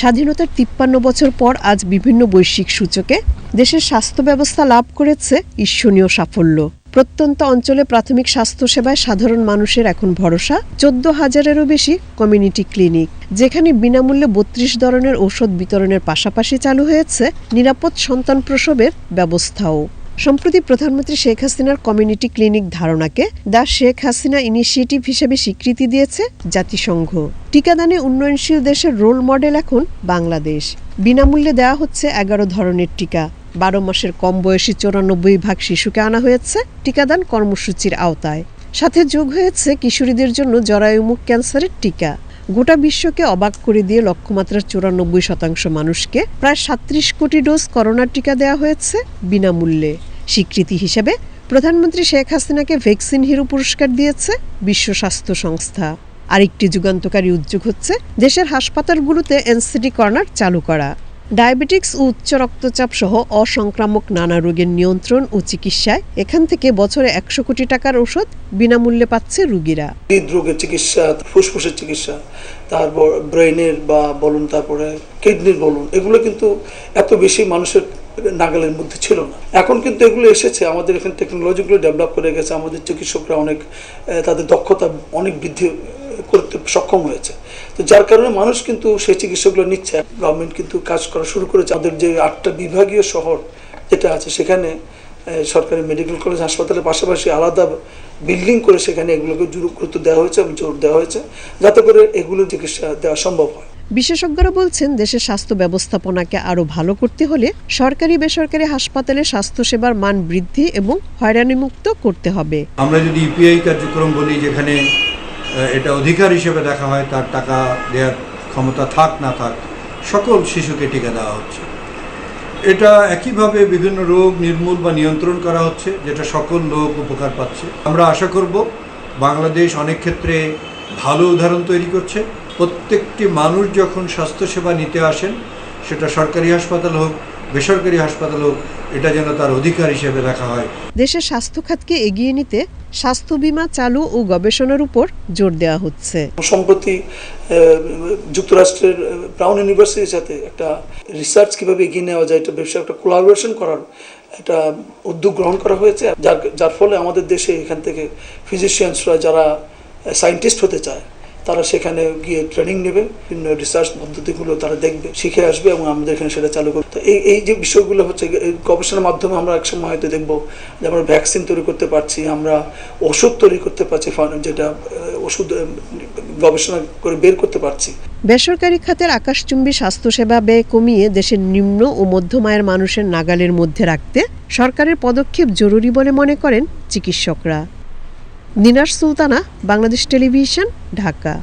স্বাধীনতার তিপ্পান্ন বছর পর আজ বিভিন্ন বৈশ্বিক সূচকে দেশের স্বাস্থ্য ব্যবস্থা লাভ করেছে ঈর্ষণীয় সাফল্য। প্রত্যন্ত অঞ্চলে প্রাথমিক স্বাস্থ্যসেবায় সাধারণ মানুষের এখন ভরসা, চোদ্দ হাজারেরও বেশি কমিউনিটি ক্লিনিক, যেখানে বিনামূল্যে বত্রিশ ধরনের ঔষধ বিতরণের পাশাপাশি চালু হয়েছে নিরাপদ সন্তান প্রসবের ব্যবস্থাও। সম্প্রতি প্রধানমন্ত্রী শেখ হাসিনার কমিউনিটি ক্লিনিক ধারণাকে দ্য শেখ হাসিনা ইনিশিয়েটিভ হিসেবে স্বীকৃতি দিয়েছে জাতিসংঘ। টিকাদানে উন্নয়নশীল দেশের রোল মডেল এখন বাংলাদেশ। বিনামূল্যে দেওয়া হচ্ছে এগারো ধরনের টিকা। বারো মাসের কম বয়সী চৌরানব্বই ভাগ শিশুকে আনা হয়েছে টিকাদান কর্মসূচির আওতায়। সাথে যোগ হয়েছে কিশোরীদের জন্য জরায়ুমুখ ক্যান্সারের টিকা। গোটা বিশ্বকে অবাক করে দিয়ে লক্ষ্যমাত্রার চুরানব্বই শতাংশ মানুষকে প্রায় সাত্রিশ কোটি ডোজ করোনার টিকা দেওয়া হয়েছে বিনামূল্যে। স্বীকৃতি হিসেবে প্রধানমন্ত্রী শেখ হাসিনাকে ভ্যাকসিন হিরো পুরস্কার দিয়েছে বিশ্ব স্বাস্থ্য সংস্থা। আরেকটি যুগান্তকারী উদ্যোগ হচ্ছে দেশের হাসপাতালগুলোতে এনসিডি কর্নার চালু করা। ডায়াবেটিক্স, উচ্চ রক্তচাপ সহ অসংক্রামক নানা রোগের নিয়ন্ত্রণ ও চিকিৎসায় এখান থেকে বছরে একশো কোটি টাকার ওষুধ বিনামূল্যে পাচ্ছে রোগীরা। হৃদরোগের চিকিৎসা, ফুসফুসের চিকিৎসা, তারপর ব্রেনের বা বলুন তারপরে কিডনির বলুন, এগুলো কিন্তু এত বেশি মানুষের নাগালের মধ্যে ছিল না। এখন কিন্তু এগুলো এসেছে, আমাদের এখানে টেকনোলজিগুলো ডেভেলপ করে গেছে, আমাদের চিকিৎসকরা অনেক তাদের দক্ষতা অনেক বৃদ্ধি করতে সক্ষম হয়েছে। তো যার কারণে মানুষ কিন্তু সেই চিকিৎসাগুলো নিচ্ছে। গভর্নমেন্ট কিন্তু কাজ করা শুরু করেছে। আমাদের যে আটটা বিভাগীয় শহর যেটা আছে সেখানে সরকারি মেডিকেল কলেজ হাসপাতালের পাশাপাশি আলাদা বিল্ডিং করে সেখানে এগুলোকে জোর- গুরুত্ব দেওয়া হয়েছে এবং জোর দেওয়া হয়েছে যাতে করে এগুলো চিকিৎসা দেওয়া সম্ভব হয়। বিশেষজ্ঞরা বলছেন দেশের স্বাস্থ্য ব্যবস্থাপনাকে আরও ভালো করতে হলে সরকারি বেসরকারি হাসপাতালে স্বাস্থ্যসেবার মান বৃদ্ধি এবং হয়রানিমুক্ত করতে হবে। আমরা যদি ইপিআই কার্যক্রম বলি যেখানে এটা অধিকার হিসেবে দেখা হয়, তার টাকা দেওয়ার ক্ষমতা থাক, না থাক, সকল শিশুকে টিকা দেওয়া হচ্ছে। এটা একইভাবে বিভিন্ন রোগ নির্মূল বা নিয়ন্ত্রণ করা হচ্ছে, যেটা সকল লোক উপকার পাচ্ছে। আমরা আশা করব বাংলাদেশ অনেক ক্ষেত্রে ভালো উদাহরণ তৈরি করছে। প্রত্যেকটি মানুষ যখন স্বাস্থ্যসেবা নিতে আসেন, সেটা সরকারি হাসপাতাল হোক, বেসরকারি হাসপাতাল হোক, এটা যেন তার অধিকার হিসেবে দেখা হয়। দেশের স্বাস্থ্য খাতকে এগিয়ে নিতে স্বাস্থ্য বীমা চালু ও গবেষণার উপর জোর দেওয়া হচ্ছে। সম্প্রতি যুক্তরাষ্ট্রের ব্রাউন ইউনিভার্সিটির সাথে একটা রিসার্চ কীভাবে এগিয়ে নেওয়া যায়, এটা ব্যবসা, একটা কোলাবোরেশন করার একটা উদ্যোগ গ্রহণ করা হয়েছে, যার যার ফলে আমাদের দেশে এখান থেকে ফিজিশিয়ানসরা যারা সায়েন্টিস্ট হতে চায় তারা সেখানে গিয়ে ট্রেনিং নেবে, বিভিন্ন রিসার্চ পদ্ধতিগুলো তারা দেখবে, শিখে আসবে এবং আমাদের এখানে সেটা চালু করবে। এই এই যে বিষয়গুলো হচ্ছে গবেষণার মাধ্যমে আমরা এক সময় হয়তো দেখব যে আমরা ভ্যাকসিন তৈরি করতে পারছি, আমরা ওষুধ তৈরি করতে পারছি যেটা ওষুধ গবেষণা করে বের করতে পারছি। বেসরকারি খাতের আকাশচুম্বী স্বাস্থ্যসেবা ব্যয় কমিয়ে দেশের নিম্ন ও মধ্যম আয়ের মানুষের নাগালের মধ্যে রাখতে সরকারের পদক্ষেপ জরুরি বলে মনে করেন চিকিৎসকরা। দিনার সুলতানা বাংলাদেশ টেলিভিশন ঢাকা।